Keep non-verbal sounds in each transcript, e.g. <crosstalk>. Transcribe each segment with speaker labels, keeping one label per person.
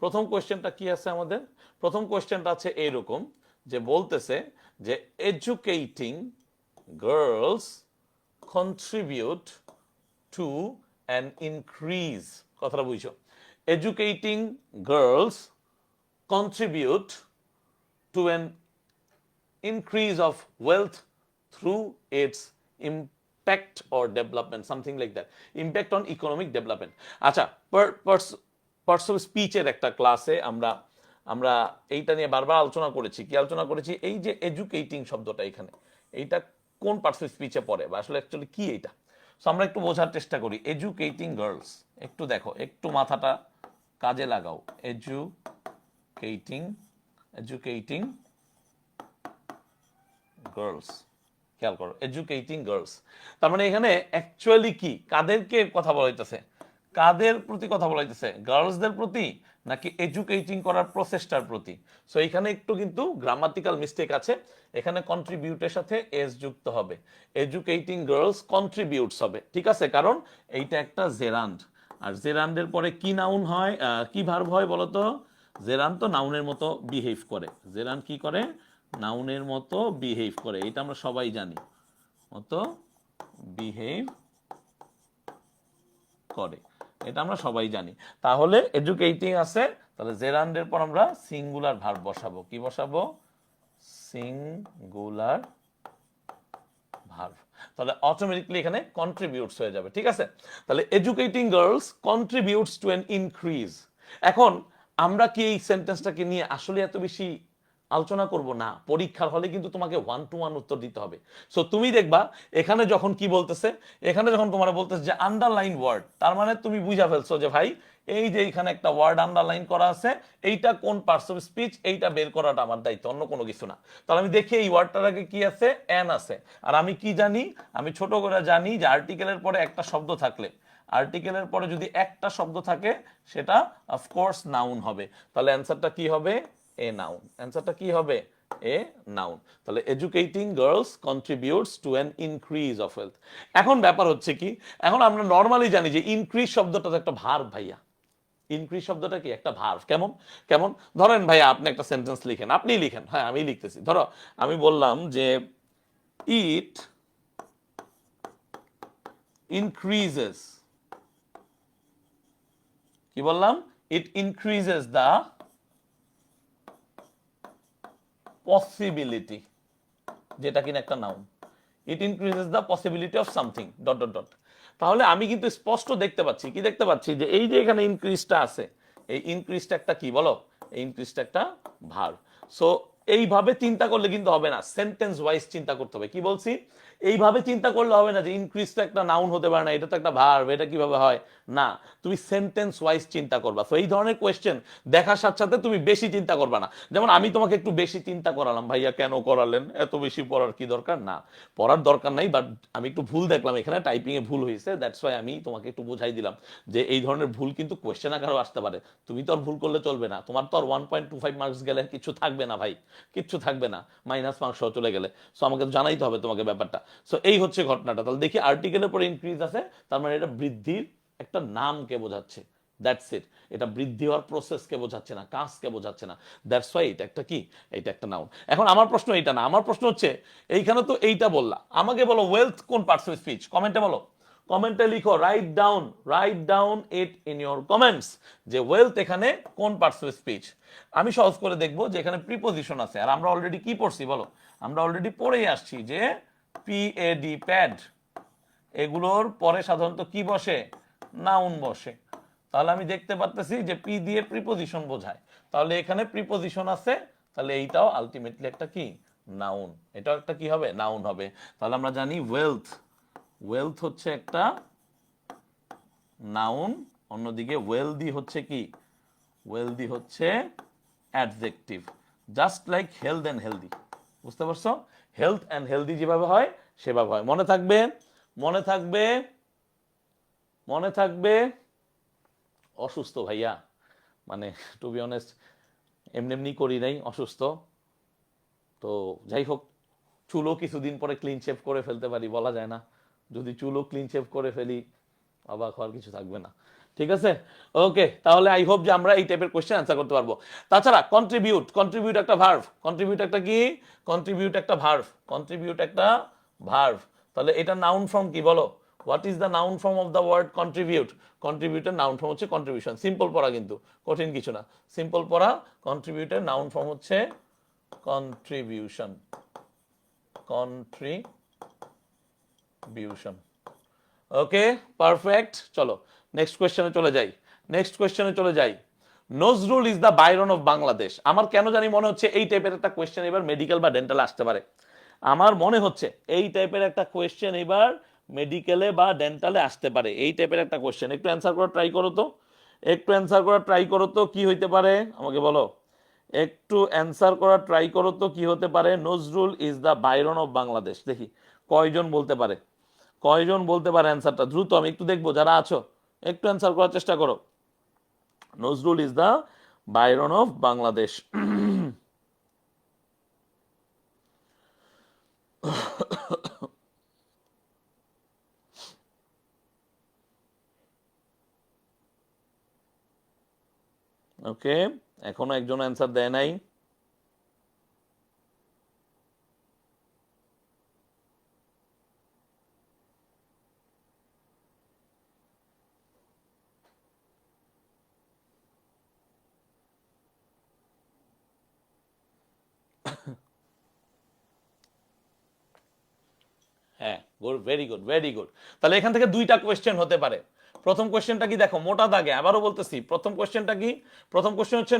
Speaker 1: প্রথম কোয়েশ্চেনটা কি আছে আমাদের? প্রথম কোয়েশ্চেনটা আছে এইরকম, যে বলতেছে যে educating girls contribute to an increase কথাটা বুঝছ? Educating girls contribute to an increase of wealth through its impact or development, something like that impact on economic development আচ্ছা পার্সোনাল স্পিচের একটা ক্লাসে আমরা আমরা এইটা নিয়ে বারবার আলোচনা করেছি। কি আলোচনা করেছি? এই যে এডুকেটিং শব্দটা এখানে, এইটা কোন পার্সোনাল স্পিচে পড়ে বা আসলে অ্যাকচুয়ালি কি এইটা? সো আমরা একটু বোঝার চেষ্টা করি। এডুকেটিং গার্লস একটু দেখো, একটু মাথাটা কাজে লাগাও। এডুকেটিং এডুকেটিং গার্লস খেয়াল করো এডুকেটিং গার্লস তার মানে এখানে অ্যাকচুয়ালি কি? কাদেরকে কথা বলা হইতেছে? কাদের প্রতি কথা বলা হইতেছে গার্লসদের প্রতি নাকি এডুকেটিং করার প্রসেসটার প্রতি? সো এখানে একটু কিন্তু গ্রামাটিক্যাল মিস্টেক আছে। এখানে কন্ট্রিবিউটের সাথে এস যুক্ত হবে। এডুকেটিং গার্লস কন্ট্রিবিউটস হবে। ঠিক আছে? কারণ এইটা একটা জেরান্ড আর জেরান্ডের পরে কি নাউন হয়? কি ভার্ব হয় বলতো? জেরান তো নাউনের মতো বিহেভ করে। জেরান কি করে? নাউনের মতো বিহেভ করে। এটা আমরা সবাই জানি। মতো বিহেভ করে। এটা আমরা সবাই জানি। তাহলে এডুকেটিং আছে, তাহলে জেরান্ডের পর আমরা সিঙ্গুলার ভার্ব বসাবো। কি বসাবো? সিঙ্গুলার ভার্ব তাহলে অটোমেটিকলি এখানে কন্ট্রিবিউটস হয়ে যাবে, ঠিক আছে? তাহলে educating girls contributes to an increase এখন আমরা কি এই সেন্টেন্সটাকে নিয়ে আসলে এত বেশি আলোচনা করব না, পরীক্ষার হলে কিন্তু তোমাকে ওয়ান টু ওয়ান উত্তর দিতে হবে। সো তুমি দেখবা, এখানে যখন কি বলতেছে, এখানে যখন তোমার বলতেছে যে আন্ডারলাইন ওয়ার্ড তার মানে তুমি বুঝা ফেলছো যে ভাই, এই যে এখানে একটা ওয়ার্ড আন্ডারলাইন করা আছে, এইটা কোন পার্টস অফ স্পিচ এইটা বের করাটা আমার দায়িত্ব, অন্য কোনো কিছু না। তাহলে আমি দেখি এই ওয়ার্ডটার আগে কি আছে? এন আছে। আর আমি কি জানি? আমি ছোট করে জানি যে আর্টিকেলের পরে একটা শব্দ থাকলে। আর্টিকেলের পরে যদি একটা শব্দ থাকে, সেটা অফকোর্স নাউন হবে। তাহলে অ্যান্সারটা কি হবে? এ নাউন অ্যান্সারটা কি হবে? এ নাউন তাহলে educating girls contributes to an increase of wealth এখন ব্যাপার হচ্ছে কি, এখন আমরা নর্মালি জানি যে ইনক্রিজ শব্দটা একটা ভার ভাইয়া। ইনক্রিজ শব্দটা কি? একটা ভার্ভ কেমন? কেমন? ধরেন ভাইয়া, আপনি একটা সেন্টেন্স লিখেন। আপনি লিখেন। হ্যাঁ আমি লিখতেছি। ধরো, আমি বললাম যে ইট ইনক্রিজেস কি বললাম? ইট ইনক্রিজেস দ্য পসিবিলিটি যেটা কিনা একটা noun it increases the possibility of something dot dot dot তাহলে আমি কিন্তু স্পষ্ট দেখতে পাচ্ছি, কি দেখতে পাচ্ছি? যে এই যে এখানে ইনক্রিজটা আছে, এই ইনক্রিজটা একটা কি বলো? এই ইনক্রিজটা একটা ভার। সো এইভাবে চিন্তা করলে কিন্তু হবে না সেন্টেন্স ওয়াইজ চিন্তা করতে হবে। কি বলছি? এইভাবে চিন্তা করলে হবে না যে ইনক্রিজ তো একটা নাউন হতে পারে না, এটা তো একটা ভার্ব এটা কীভাবে হয়? না, তুমি সেন্টেন্স ওয়াইজ চিন্তা করবা। তো এই ধরনের কোয়েশ্চেন দেখার সাথে সাথে তুমি বেশি চিন্তা করবা না। যেমন আমি তোমাকে একটু বেশি চিন্তা করালাম, ভাইয়া, কেন করালেন? এত বেশি পড়ার কি দরকার? না, পড়ার দরকার নাই বাট আমি একটু ভুল দেখলাম, এখানে টাইপিং এ ভুল হয়েছে দ্যাটস ওয়াই আমি তোমাকে একটু বোঝাই দিলাম যে এই ধরনের ভুল কিন্তু কোয়েশ্চেন আকারেও আসতে পারে। তুমি তো আর ভুল করলে চলবে না, তোমার তো আর one point two five marks গেলে কিছু থাকবে না ভাই, কিচ্ছু থাকবে না মাইনাস মার্কস চলে গেলে। সো আমাকে জানাইতে হবে তোমাকে ব্যাপারটা। সো এই হচ্ছে ঘটনাটা। তাহলে দেখি আর্টিকেলের পরে ইনক্রিজ আছে, তার মানে এটা বৃদ্ধির একটা নামকে বোঝাচ্ছে। দ্যাটস ইট এটা বৃদ্ধি হওয়ার প্রসেসকে বোঝাচ্ছে না, কাজকে বোঝাচ্ছে না। দ্যাটস ওয়াই এটা একটা কি? এটা একটা নাউন এখন আমার প্রশ্ন এইটা না। আমার প্রশ্ন হচ্ছে, এইখানে তো এইটা বললা। আমাকে বলো ওয়েলথ কোন পার্টস অফ স্পিচ কমেন্টে বলো। কমেন্টে লিখো write down write down it in your comments যে ওয়েলথ এখানে কোন পার্টস অফ স্পিচ আমি সহজ করে দেখব যে এখানে প্রিপোজিশন আছে। আর আমরা অলরেডি কি পড়ছি বলো? আমরা অলরেডি পড়েই আসছি যে পিএডি প্যাড এগুলোর পরে সাধারণত কি বসে? নাউন বসে। তাহলে আমি দেখতে পারতেছি যে পি দিয়ে প্রিপোজিশন বোঝায়। তাহলে এখানে প্রিপোজিশন আছে, তাহলে এইটাও আলটিমেটলি একটা কি? নাউন এটাও একটা কি হবে? নাউন হবে। তাহলে আমরা জানি ওয়েলথ ওয়েলথ হচ্ছে একটা নাউন অন্যদিকে ওয়েলদি হচ্ছে কি? ওয়েলদি হচ্ছে adjective just like health and healthy বুঝতে পারছ? হেলথ অ্যান্ড হেলদি যেভাবে হয়, সেভাবে হয়। মনে থাকবে মনে থাকবে মনে থাকবে অসুস্থ ভাইয়া। মানে টু বি অনেস্ট এমনি এমনি করি নাই, অসুস্থ। তো যাই হোক, চুলও কিছুদিন পরে ক্লিন শেভ করে ফেলতে পারি, বলা যায় না। যদি চুলও ক্লিন শেভ করে ফেলি, অবাক হওয়ার কিছু থাকবে না। ঠিক আছে? ওকে তাহলে আই হোপ যে আমরা এই টাইপের কোশ্চেন অ্যান্সার করতে পারব। তাছাড়া কন্ট্রিবিউট কন্ট্রিবিউট একটা ভার্ভ কন্ট্রিবিউট একটা কি? কন্ট্রিবিউট একটা ভার্ভ কন্ট্রিবিউট একটা ভার্ভ তাহলে এটা নাউন ফর্ম কি বলো? What is the noun form of the word contribute কন্ট্রিবিউটের noun form হচ্ছে কন্ট্রিবিউশন সিম্পল পড়া কিন্তু, কঠিন কিছু না। সিম্পল পড়া কন্ট্রিবিউটের নাউন ফর্ম হচ্ছে কন্ট্রিবিউশন কন্ট্রিবিউশন ওকে পারফেক্ট চলো নেক্সট কোয়েশ্চেনে চলে যাই। নেক্সট কোয়েশ্চেনে চলে যাই। Nazrul is the Byron of Bangladesh আমার কেন জানি মনে হচ্ছে এই টাইপের একটা কোয়েশ্চেন এবার মেডিকেল বা ডেন্টাল আসতে পারে। আমার মনে হচ্ছে এই টাইপের একটা কোয়েশ্চেন এবার মেডিকেলে বা ডেন্টালে আসতে পারে। এই টাইপের একটা কোয়েশ্চেন একটু অ্যান্সার করার ট্রাই করো তো। একটু অ্যান্সার করার ট্রাই করো তো, কি হইতে পারে? আমাকে বলো। একটু অ্যান্সার করার ট্রাই করো তো, কি হতে পারে? Nazrul is the Byron of Bangladesh দেখি, কয়জন বলতে পারে? কয়জন বলতে পারে অ্যান্সারটা? দ্রুত, আমি একটু দেখব, যারা আছো, একটু অ্যান্সার করার চেষ্টা করো। Nazrul is the Byron of Bangladesh. <coughs> Okay এখনও একজন অ্যান্সার দেয় নাই। হ্যাঁ good very good very good তাহলে এখান থেকে দুইটা কোয়েশ্চেন হতে পারে। প্রথম কোয়েশ্চেনটা কি দেখো, মোটা দাগে, আবারও বলতেছি, প্রথম কোয়েশ্চেনটা কি? প্রথম কোয়েশ্চেন হচ্ছে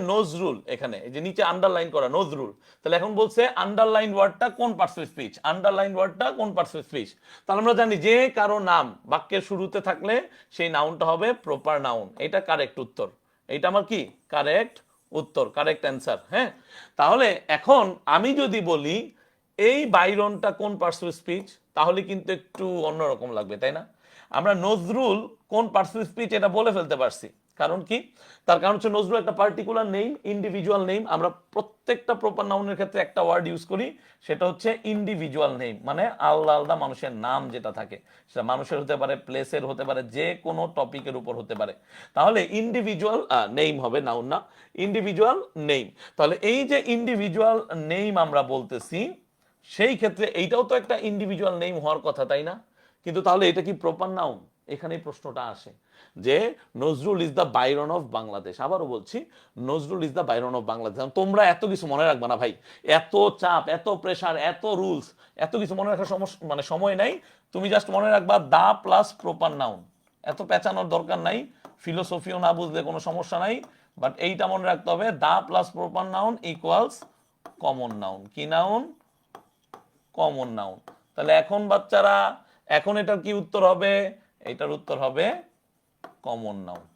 Speaker 1: এখানে যে নিচে আন্ডারলাইন করা নজরুল তাহলে এখন বলছে আন্ডারলাইন ওয়ার্ডটা কোন পার্টস অফ স্পিচ আন্ডারলাইন ওয়ার্ডটা কোন পার্টস অফ স্পিচ তাহলে আমরা জানি যে কারও নাম, বাক্যের শুরুতে থাকলে সেই নাউনটা হবে প্রপার নাউন এটা কারেক্ট উত্তর। এটা আমার কি? কারেক্ট উত্তর কারেক্ট অ্যান্সার হ্যাঁ? তাহলে এখন আমি যদি বলি, এই বাইরনটা কোন পার্টস স্পিচ তাহলে কিন্তু একটু অন্যরকম লাগবে, তাই না? আমরা নজরুল কোন পার্টস স্পিচ এটা বলে ফেলতে পারছি? কারণ কি? তার কারণ হচ্ছে নজরুল একটা পার্টিকুলার নেম ইন্ডিভিজুয়াল নেম আমরা প্রত্যেকটা প্রপার নাউনের ক্ষেত্রে একটা ওয়ার্ড ইউজ করি, সেটা হচ্ছে ইন্ডিভিজুয়াল নেম মানে আলাদা আলাদা মানুষের নাম যেটা থাকে। সেটা মানুষের হতে পারে প্লেসের হতে পারে, যে কোনো টপিকের উপর হতে পারে। তাহলে ইন্ডিভিজুয়াল নেম হবে নাউন না। ইন্ডিভিজুয়াল নেম তাহলে এই যে ইন্ডিভিজুয়াল নেম আমরা বলতেছি, সেই ক্ষেত্রে এইটাও তো একটা ইন্ডিভিজুয়াল নেম হওয়ার কথা, তাই না? কিন্তু তাহলে এটা কি প্রপার নাউন এখানেই প্রশ্নটা আসে। যে Nazrul is the Byron of Bangladesh. আবারও বলছি, Nazrul is the Byron of Bangladesh. তোমরা এত কিছু মনে রাখবে না ভাই। এত চাপ, এত প্রেশার এত রুলস এত কিছু মনে রাখার সমস্যা মানে সময় নাই। তুমি জাস্ট মনে রাখবা, দা প্লাস প্রপার নাউন। এত পেঁচানোর দরকার নাই। ফিলোসফিও না বুঝলে কোনো সমস্যা নাই। বাট এইটা মনে রাখতে হবে, the plus proper noun equals common noun কি নাউন? কমন নাউন তাহলে এখন বাচ্চারা, এখন এটার কি উত্তর হবে? এটার উত্তর হবে কমন নাউন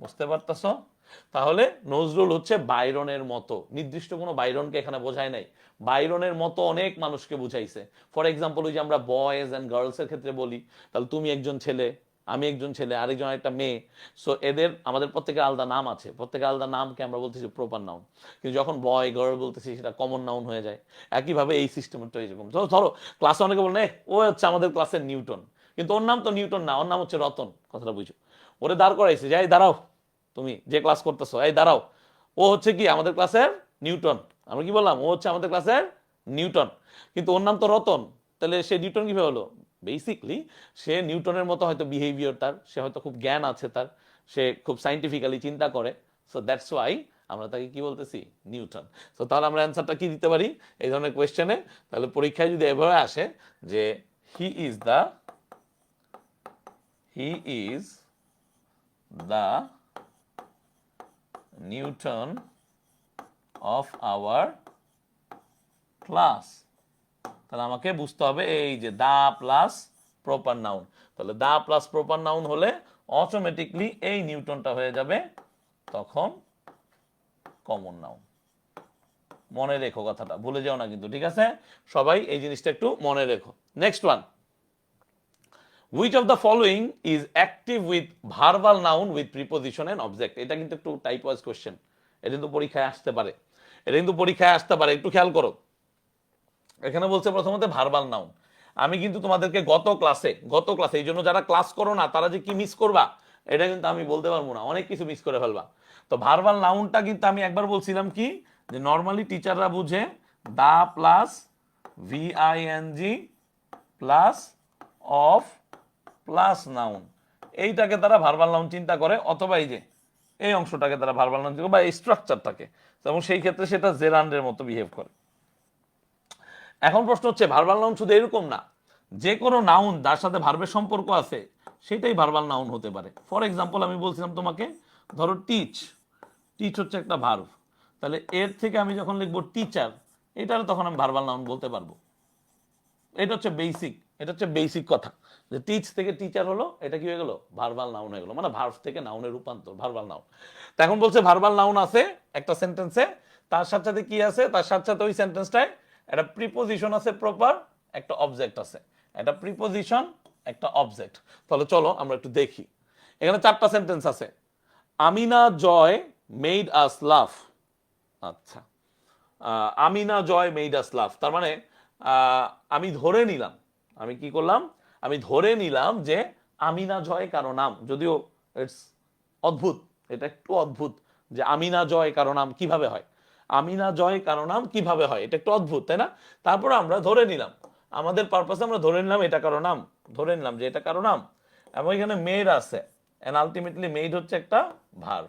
Speaker 1: বুঝতে পারতেছ? তাহলে নজরুল হচ্ছে বাইরনের মতো। নির্দিষ্ট কোনো বাইরনকে এখানে বোঝায় নাই। বাইরনের মতো অনেক মানুষকে বুঝাইছে। ফর এক্সাম্পল ওই যে আমরা বয়েজ অ্যান্ড গার্লস এর ক্ষেত্রে বলি, তাহলে তুমি একজন ছেলে, আমি একজন ছেলে, আরেকজন একটা মেয়ে। সো এদের, আমাদের প্রত্যেকের আলাদা নাম আছে। প্রত্যেকের আলাদা নামকে আমরা বলতেছি প্রপার নাউন কিন্তু যখন বয় গার্ল বলতেছি, সেটা কমন নাউন হয়ে যায়। একইভাবে এই সিস্টেমটা এরকম ধরো ক্লাসে অনেকে বলে ও হচ্ছে আমাদের ক্লাসের নিউটন কিন্তু ওর নাম তো নিউটন না, ওর নাম হচ্ছে রতন, কথাটা বুঝো। ওরে দাঁড় করাইছে যাই দাঁড়াও, তুমি যে ক্লাস করতেছো, এই দাঁড়াও। ও হচ্ছে কি, আমাদের ক্লাসের নিউটন। আমরা কি বললাম? ও হচ্ছে আমাদের ক্লাসের নিউটন। কিন্তু ওর নাম তো রতন। তাহলে সে নিউটন কীভাবে হলো? বেসিকলি সে নিউটনের মতো হয়তো বিহেভিয়ার তার, সে হয়তো খুব জ্ঞান আছে তার, সে খুব সাইন্টিফিক্যালি চিন্তা করে। সো দ্যাটস ওয়াই আমরা তাকে কি বলতেছি? নিউটন। তো তাহলে আমরা অ্যান্সারটা কি দিতে পারি? এই ধরনের কোয়েশ্চেনে তাহলে পরীক্ষায় যদি এভাবে আসে যে he is the he is the Newton of our class তাহলে আমাকে বুঝতে হবে এই যে দা প্লাস প্রপার নাউন। তাহলে দা প্লাস প্রপার নাউন হলে অটোমেটিকলি এই নিউটনটা হয়ে যাবে তখন কমন নাউন মনে রেখো কথাটা, ভুলে যাও না কিন্তু, ঠিক আছে? সবাই এই জিনিসটা একটু মনে রেখো। Next one which of the following is active with verbal noun with preposition and object এটা কিন্তু একটু টাইপ ওয়াইজ কোশ্চেন এটা কিন্তু পরীক্ষায় আসতে পারে। এটা কিন্তু পরীক্ষায় আসতে পারে। একটু খেয়াল করো। এখানে বলছে প্রথমত ভার্বাল নাউন আমি কিন্তু তোমাদেরকে গত ক্লাসে গত ক্লাসে এই জন্য যারা ক্লাস করো না, তারা যে কি মিস করবা, এটা কিন্তু আমি বলতে পারব না। অনেক কিছু মিস করে ফেলবা। তো ভার্বাল নাউনটা কিন্তু আমি একবার বলছিলাম কি, যে নর্মালি টিচাররা বুঝে the plus V I N G plus of plus noun এইটাকে তারা ভার্বাল নাউন চিন্তা করে, অথবা এই যে এই অংশটাকে তারা ভার্বাল নাউন বা এই স্ট্রাকচারটাকে এবং সেই ক্ষেত্রে সেটা জেরান্ডের মতো বিহেভ করে। এখন প্রশ্ন হচ্ছে ভার্বাল নাউন শুধু এরকম না, যে কোনো নাউন যার সাথে ভার্বের সম্পর্ক আছে, সেটাই ভার্বাল নাউন হতে পারে। ফর এক্সাম্পল আমি বলছিলাম তোমাকে, ধরো টিচ টিচ হচ্ছে একটা ভার্ব তাহলে এর থেকে আমি যখন লিখব টিচার এটার তখন আমি ভার্বাল নাউন বলতে পারব। এটা হচ্ছে বেসিক এটা হচ্ছে বেসিক কথা। যে টিচ থেকে টিচার হলো, এটা কি হয়ে গেল? ভার্বাল নাউন হয়ে গেলো। মানে ভার্ব থেকে নাউনের রূপান্তর ভার্বাল নাউন তো এখন বলছে ভার্বাল নাউন আছে একটা সেন্টেন্সে তার সাথে সাথে কি আছে? তার সাথে সাথে ওই সেন্টেন্সটায় একটা প্রিপোজিশন আছে প্রপার একটা অবজেক্ট আছে। একটা প্রিপোজিশন একটা অবজেক্ট তাহলে চলো আমরা একটু দেখি। এখানে চারটা সেন্টেন্স আছে। আমিনা জয় মেড আস লাভ আচ্ছা। আমিনা জয় মেড আস লাভ তার মানে আমি ধরে নিলাম। আমি কি করলাম? আমি ধরে নিলাম যে আমিনা জয় কারও নাম। যদিও ইটস অদ্ভুত, এটা একটু অদ্ভুত যে আমিনা জয় কারও নাম কীভাবে হয়? আমিনা জয় কারও নাম কীভাবে হয়? এটা একটু অদ্ভুত, তাই না? তারপর আমরা ধরে নিলাম। আমাদের পারপাসে আমরা ধরে নিলাম এটা কারও নাম। ধরে নিলাম যে এটা কারও নাম। এবং এখানে মেড আছে। এন্ড আলটিমেটলি মেড হচ্ছে একটা ভার।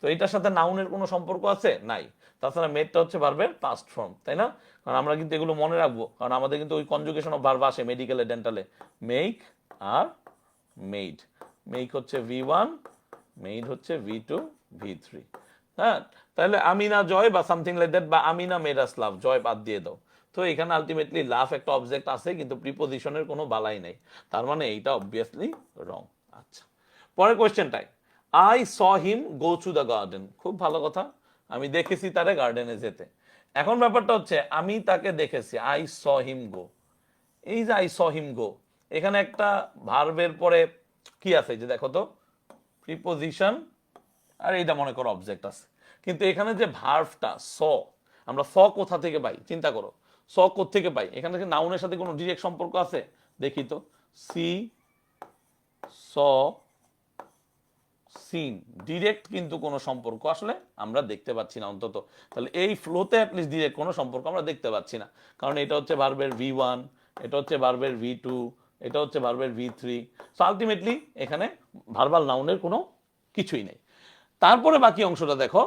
Speaker 1: তো এটার সাথে নাউনের কোনো সম্পর্ক আছে? নাই। তাছাড়া মেডটা হচ্ছে ভার্বের পাস্ট ফর্ম তাই না? কারণ আমরা কিন্তু এগুলো মনে রাখব, কারণ আমাদের কিন্তু ওই কনজুগেশন অফ ভার্ব আসে মেডিকেলে ডেন্টালে মেক আর মেড মেক হচ্ছে ভি ওয়ান মেড হচ্ছে ভি টু ভি থ্রি হ্যাঁ তাহলে আমিনা জয় বা সামথিং লাইক দ্যাট বা আমিনা মেরাস লাভ জয় বাদ দিয়ে দাও। তো এখানে আলটিমেটলি লাভ একটা অবজেক্ট আছে, কিন্তু প্রিপোজিশনের কোনো বালাই নেই। তার মানে এইটা অবভিয়াসলি রং আচ্ছা পরের কোয়েশ্চেনটাই I saw him go to the garden খুব ভালো কথা। আমি দেখেছি তারে গার্ডেনে যেতে। এখন ব্যাপারটা হচ্ছে, আমি তাকে দেখেছি আই স হিম গো এই যে আই স হিম গো এখানে একটা ভার্বের পরে কি আছে? যে দেখো তো প্রিপোজিশন আর এইটা মনে করো অবজেক্ট আছে। কিন্তু এখানে যে ভার্ভটা স আমরা স কোথা থেকে পাই? চিন্তা করো স থেকে পাই? এখানে কি নাউনের সাথে কোনো ডিরেক্ট সম্পর্ক আছে? দেখি তো সি স সিন ডিরেক্ট কিন্তু কোনো সম্পর্ক আসলে আমরা দেখতে পাচ্ছি না অন্তত। তাহলে এই ফ্লোতে অ্যাটলিস্ট ডিরেক্ট কোনো সম্পর্ক আমরা দেখতে পাচ্ছি না। কারণ এটা হচ্ছে ভার্বের ভি ওয়ান এটা হচ্ছে ভার্বের ভি টু এটা হচ্ছে ভার্বের ভি থ্রি সো আলটিমেটলি এখানে ভার্বাল নাউনের কোনো কিছুই নেই। তারপরে বাকি অংশটা দেখো।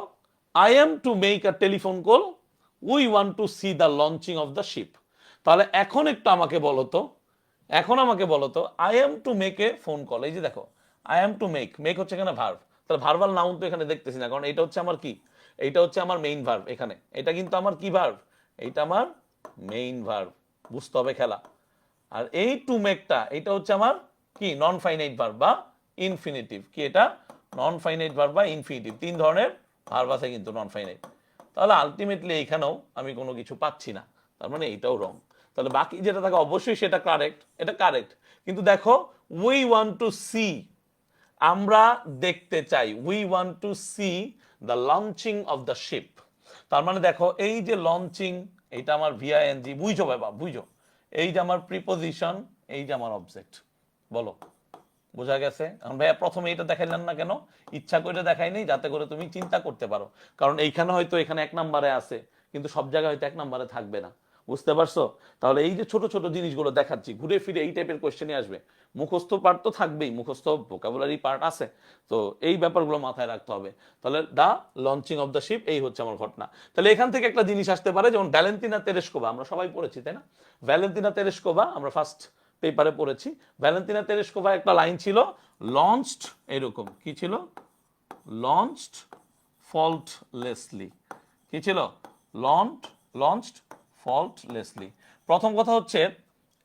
Speaker 1: I am to make a telephone call we want to see the launching of the ship তাহলে এখন একটু আমাকে বলো তো, এখন আমাকে বলো তো I am to make a phone call এই যে দেখো I am to make make হচ্ছে এখানে ভার্ভ তাহলে ভার্বাল নাউন তো এখানে দেখতেছি না, কারণ এটা হচ্ছে আমার কি? এইটা হচ্ছে আমার মেইন ভার্ভ এখানে। এটা কিন্তু আমার কি ভার্ভ এইটা আমার মেইন ভার্ভ বুঝতে হবে খেলা। আর এই টু মেকটা এটা হচ্ছে আমার কি? নন ফাইনাইট ভার্ভ বা ইনফিনিটিভ কি এটা? নন ফাইনাইট ভার্ভ বা ইনফিনিটিভ তিন ধরনের ভার্ব আছে কিন্তু নন ফাইনাইট তাহলে আলটিমেটলি এইখানেও আমি কোনো কিছু পাচ্ছি না। তার মানে এইটাও রং তাহলে বাকি যেটা থাকে অবশ্যই সেটা কারেক্ট এটা কারেক্ট কিন্তু দেখো উই ওয়ান্ট টু সি আমরা দেখতে চাই we want to see the launching of the ship তার মানে দেখো, এই যে লঞ্চিং এইটা আমার ভিআইএনজি বুঝো বাবা বুঝো। এই যে আমার প্রিপোজিশন এই যে আমার অবজেক্ট বলো। বোঝা গেছে? এখন ভাইয়া প্রথমে এটা দেখাইলেন না কেন? ইচ্ছা করে দেখাইনি যাতে করে তুমি চিন্তা করতে পারো। কারণ এইখানে হয়তো এখানে এক নম্বরে আছে, কিন্তু সব জায়গায় হয়তো এক নম্বরে থাকবে না। বুঝতে পারছ? তাহলে এই যে ছোট ছোট জিনিসগুলো দেখাচ্ছি, ঘুরে ফিরে এই টাইপের কোয়েশ্চেনই আসবে। মুখস্থ পার্ট তো থাকবেই, মুখস্থ ভোকাবুলারি পার্ট আছে। তো এই ব্যাপারগুলো মাথায় রাখতে হবে। তাহলে the launching of the ship এই হচ্ছে আমার ঘটনা। তাহলে এখান থেকে একটা জিনিস আসতে পারে, যেমন ভ্যালেন্টিনা তেরেস্কোবা আমরা সবাই পড়েছি, তাই না? ভ্যালেন্টিনা তেরেস্কোবা আমরা ফার্স্ট পেপারে পড়েছি। ভ্যালেন্টিনা তেরেস্কোভা একটা লাইন ছিল লঞ্চড এরকম, কি ছিল? লঞ্চড ফল্টলেসলি কি ছিল? লঞ্চ লঞ্চড ফল্টলেসলি প্রথম কথা হচ্ছে,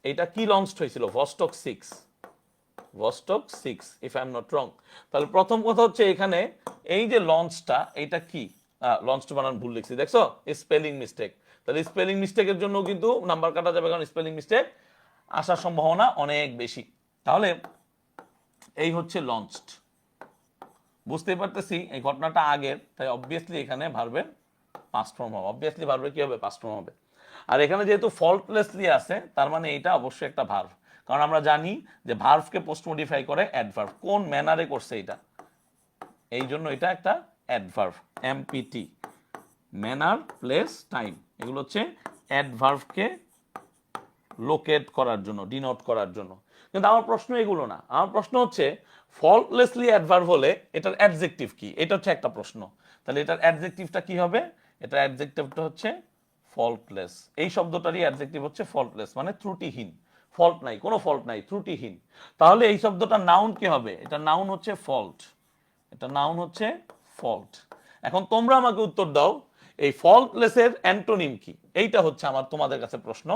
Speaker 1: এটা কি লঞ্চড হয়েছিল? Vostok six Vostok six if I am not wrong তাহলে প্রথম কথা হচ্ছে এখানে, এই যে লঞ্চটা এটা কি? লঞ্চটা বানান ভুল লিখছি, দেখছ? স্পেলিং মিস্টেক তাহলে স্পেলিং মিস্টেকের জন্য কিন্তু নাম্বার কাটা যাবে, কারণ স্পেলিং মিস্টেক আসার সম্ভাবনা অনেক বেশি। তাহলে, এই হচ্ছে লঞ্চড বুঝতেই পারতেছি, এই ঘটনাটা আগের, তাই অবভিয়াসলি এখানে ভার্বের পাস্ট ফর্ম হবে। অবভিয়াসলি ভার্বের কি হবে? পাস্ট ফর্ম হবে। আর এখানে যেহেতু ফল্টলেসলি আছে, তার মানে এটা অবশ্যই একটা ভার্ভ কারণ আমরা জানি যে ভার্ভকে পোস্ট মডিফাই করে অ্যাডভার্ভ কোন ম্যানারে করছে এটা? এই জন্য এটা একটা adverb MPT manner place time এগুলো হচ্ছে অ্যাডভার্ভকে লোকেট করার জন্য ডিনোট করার জন্য। কিন্তু আমার প্রশ্ন এগুলো না। আমার প্রশ্ন হচ্ছে ফল্টলেসলি অ্যাডভার্ভ হলে এটার অ্যাডজেক্টিভ কি? এটা হচ্ছে একটা প্রশ্ন। তাহলে এটার অ্যাডজেক্টিভটা কি হবে? এটার অ্যাডজেক্টিভটা হচ্ছে ফল্টলেস এই শব্দটারই অ্যাডজেক্টিভ হচ্ছে ফল্টলেস মানে ত্রুটিহীন। ফল্ট নাই, কোনো ফল্ট নাই, ত্রুটিহীন। তাহলে এই শব্দটা নাউন কি হবে? এটা নাউন হচ্ছে ফল্ট এটা নাউন হচ্ছে ফল্ট এখন তোমরা আমাকে উত্তর দাও, এই ফল্টলেসের অ্যান্টোনিম কি? এইটা হচ্ছে আমার তোমাদের কাছে প্রশ্ন,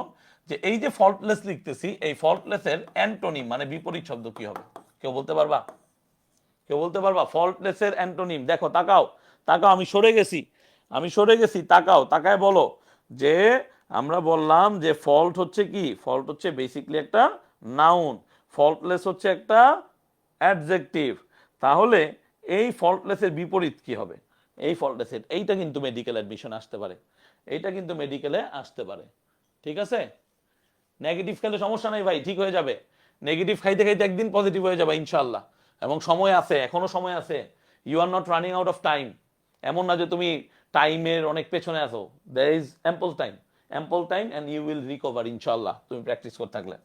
Speaker 1: যে এই যে ফল্টলেস লিখতেছি, এই ফল্টলেসের অ্যান্টোনিম মানে বিপরীত শব্দ কি হবে? কেউ বলতে পারবা? কেউ বলতে পারবা? ফল্টলেসের অ্যান্টোনিম। দেখো, তাকাও তাকাও, আমি সরে গেছি, আমি সরে গেছি, তাকাও, তাকায় বলো। যে আমরা বললাম যে ফল্ট হচ্ছে কি? ফল্ট হচ্ছে বেসিকলি একটা নাউন ফল্টলেস হচ্ছে একটা অ্যাডজেক্টিভ তাহলে এই ফল্টলেসের বিপরীত কি হবে? এই ফল্টলেসের এইটা কিন্তু মেডিকেল অ্যাডমিশন আসতে পারে। এইটা কিন্তু মেডিকেলে আসতে পারে। ঠিক আছে? নেগেটিভ খেলে সমস্যা নাই ভাই, ঠিক হয়ে যাবে। নেগেটিভ খাইতে খাইতে একদিন পজিটিভ হয়ে যাবে ইনশাল্লাহ এবং সময় আছে, এখনও সময় আছে। You are not running out of time এমন না যে তুমি টাইমের অনেক পেছনে আছো। There is ample time ample time and you will recover ইনশাল্লাহ তুমি প্র্যাকটিস করতে থাকলে।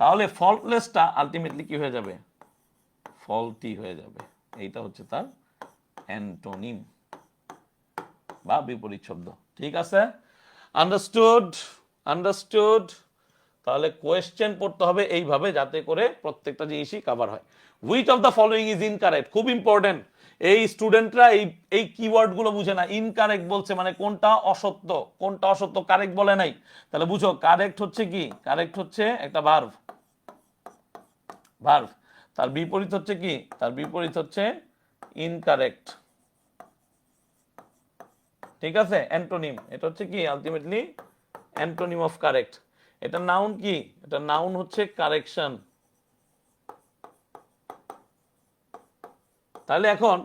Speaker 1: তাহলে ফল্টলেসটা আলটিমেটলি কি হয়ে যাবে? ফল্টি হয়ে যাবে। এইটা হচ্ছে তার অ্যান্টোনিম বা বিপরীত শব্দ। ঠিক আছে? আন্ডারস্টুড আন্ডারস্টুড তাহলে কোয়েশ্চেন পড়তে হবে এইভাবে যাতে করে প্রত্যেকটা জিনিসই কভার হয়। Which of the following is incorrect খুব ইম্পর্টেন্ট এই স্টুডেন্টরা এই এই কিওয়ার্ডগুলো বুঝে না। ইনকারেক্ট বলছে মানে কোনটা অসত্য কোনটা অসত্য কারেক্ট বলে নাই। তাহলে বুঝো কারেক্ট হচ্ছে কি? কারেক্ট হচ্ছে একটা ভার্ভ ভার্ভ তার বিপরীত হচ্ছে কি? তার বিপরীত হচ্ছে ইনকারেক্ট ঠিক আছে? অ্যান্টোনিম এটা হচ্ছে কি? আলটিমেটলি অ্যান্টোনিম অফ কারেক্ট এটা নাউন কি? এটা নাউন হচ্ছে কারেকশন তাহলে এখন